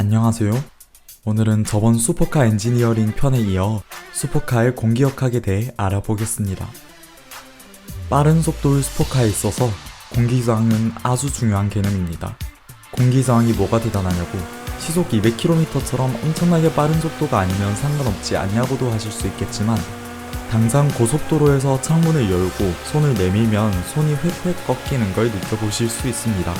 안녕하세요. 오늘은 저번 슈퍼카 엔지니어링 편에 이어 슈퍼카의 공기역학에 대해 알아보겠습니다. 빠른 속도의 슈퍼카에 있어서 공기저항은 아주 중요한 개념입니다. 공기저항이 뭐가 대단하냐고 시속 200km처럼 엄청나게 빠른 속도가 아니면 상관없지 않냐고도 하실 수 있겠지만 당장 고속도로에서 창문을 열고 손을 내밀면 손이 획획 꺾이는 걸 느껴보실 수 있습니다.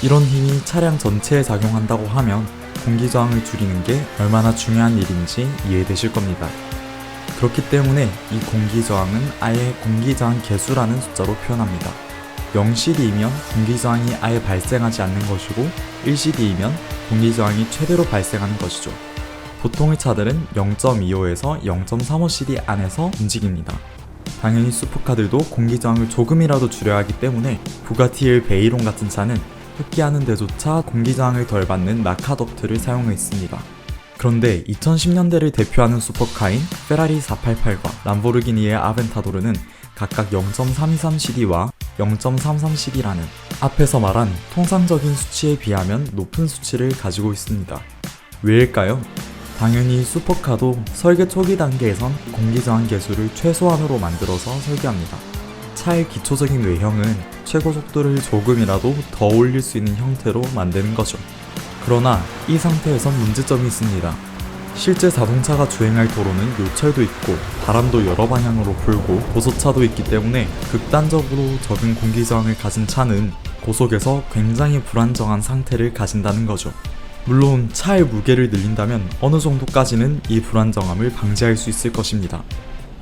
이런 힘이 차량 전체에 작용한다고 하면 공기 저항을 줄이는 게 얼마나 중요한 일인지 이해되실 겁니다. 그렇기 때문에 이 공기 저항은 아예 공기 저항 계수라는 숫자로 표현합니다. 0CD이면 공기 저항이 아예 발생하지 않는 것이고 1CD이면 공기 저항이 최대로 발생하는 것이죠. 보통의 차들은 0.25에서 0.35CD 안에서 움직입니다. 당연히 슈퍼카들도 공기 저항을 조금이라도 줄여야 하기 때문에 부가티의 베이론 같은 차는 흡기하는 데조차 공기저항을 덜 받는 나카덕트를 사용했습니다. 그런데 2010년대를 대표하는 슈퍼카인 페라리 488과 람보르기니의 아벤타도르는 각각 0.323CD와 0.33CD라는 앞에서 말한 통상적인 수치에 비하면 높은 수치를 가지고 있습니다. 왜일까요? 당연히 슈퍼카도 설계 초기 단계에선 공기저항 계수를 최소한으로 만들어서 설계합니다. 차의 기초적인 외형은 최고 속도를 조금이라도 더 올릴 수 있는 형태로 만드는 거죠. 그러나 이 상태에선 문제점이 있습니다. 실제 자동차가 주행할 도로는 요철도 있고 바람도 여러 방향으로 불고 고속차도 있기 때문에 극단적으로 적은 공기 저항을 가진 차는 고속에서 굉장히 불안정한 상태를 가진다는 거죠. 물론 차의 무게를 늘린다면 어느 정도까지는 이 불안정함을 방지할 수 있을 것입니다.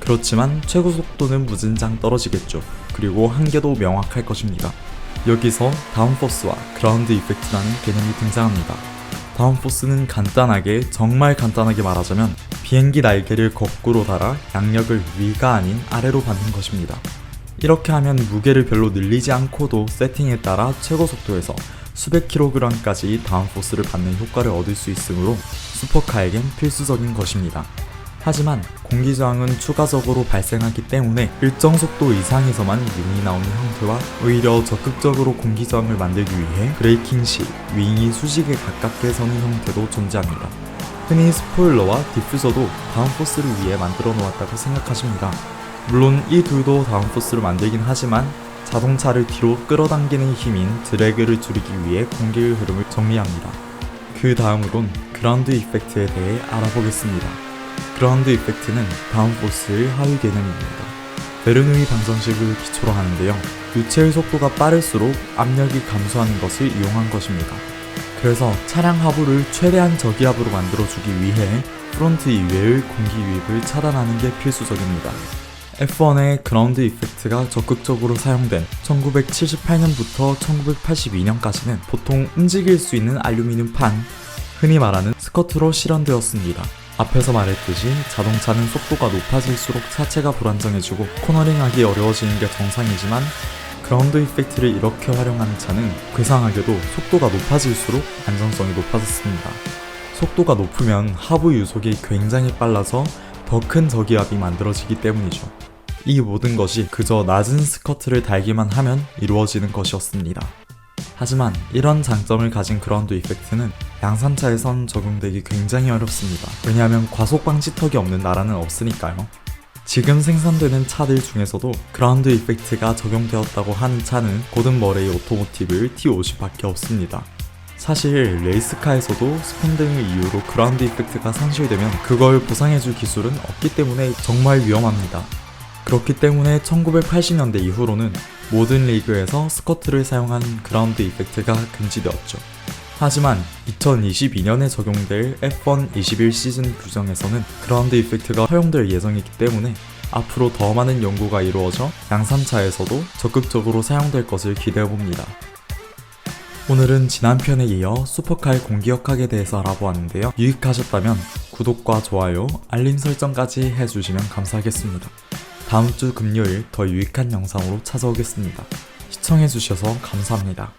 그렇지만 최고 속도는 무진장 떨어지겠죠. 그리고 한계도 명확할 것입니다. 여기서 다운포스와 그라운드 이펙트라는 개념이 등장합니다. 다운포스는 간단하게 정말 간단하게 말하자면 비행기 날개를 거꾸로 달아 양력을 위가 아닌 아래로 받는 것입니다. 이렇게 하면 무게를 별로 늘리지 않고도 세팅에 따라 최고 속도에서 수백 킬로그램까지 다운포스를 받는 효과를 얻을 수 있으므로 슈퍼카에겐 필수적인 것입니다. 하지만 공기저항은 추가적으로 발생하기 때문에 일정 속도 이상에서만 윙이 나오는 형태와 오히려 적극적으로 공기저항을 만들기 위해 브레이킹 시 윙이 수직에 가깝게 서는 형태도 존재합니다. 흔히 스포일러와 디퓨저도 다운포스를 위해 만들어 놓았다고 생각하십니다. 물론 이 둘도 다운포스를 만들긴 하지만 자동차를 뒤로 끌어당기는 힘인 드래그를 줄이기 위해 공기의 흐름을 정리합니다. 그 다음으론 그라운드 이펙트에 대해 알아보겠습니다. 그라운드 이펙트는 다운포스의 하위 개념입니다. 베르누이 방정식을 기초로 하는데요. 유체의 속도가 빠를수록 압력이 감소하는 것을 이용한 것입니다. 그래서 차량 하부를 최대한 저기압으로 만들어주기 위해 프론트 이외의 공기 유입을 차단하는 게 필수적입니다. F1의 그라운드 이펙트가 적극적으로 사용된 1978년부터 1982년까지는 보통 움직일 수 있는 알루미늄 판, 흔히 말하는 스커트로 실현되었습니다. 앞에서 말했듯이 자동차는 속도가 높아질수록 차체가 불안정해지고 코너링하기 어려워지는 게 정상이지만 그라운드 이펙트를 이렇게 활용하는 차는 괴상하게도 속도가 높아질수록 안정성이 높아졌습니다. 속도가 높으면 하부 유속이 굉장히 빨라서 더 큰 저기압이 만들어지기 때문이죠. 이 모든 것이 그저 낮은 스커트를 달기만 하면 이루어지는 것이었습니다. 하지만 이런 장점을 가진 그라운드 이펙트는 양산차에선 적용되기 굉장히 어렵습니다. 왜냐하면 과속 방지턱이 없는 나라는 없으니까요. 지금 생산되는 차들 중에서도 그라운드 이펙트가 적용되었다고 하는 차는 고든 머레이 오토모티브 T50밖에 없습니다. 사실 레이스카에서도 스핀 등을 이유로 그라운드 이펙트가 상실되면 그걸 보상해줄 기술은 없기 때문에 정말 위험합니다. 그렇기 때문에 1980년대 이후로는 모든 리그에서 스커트를 사용한 그라운드 이펙트가 금지되었죠. 하지만 2022년에 적용될 F1 21 시즌 규정에서는 그라운드 이펙트가 허용될 예정이기 때문에 앞으로 더 많은 연구가 이루어져 양산차에서도 적극적으로 사용될 것을 기대해봅니다. 오늘은 지난 편에 이어 슈퍼카의 공기역학에 대해서 알아보았는데요. 유익하셨다면 구독과 좋아요, 알림 설정까지 해주시면 감사하겠습니다. 다음 주 금요일 더 유익한 영상으로 찾아오겠습니다. 시청해주셔서 감사합니다.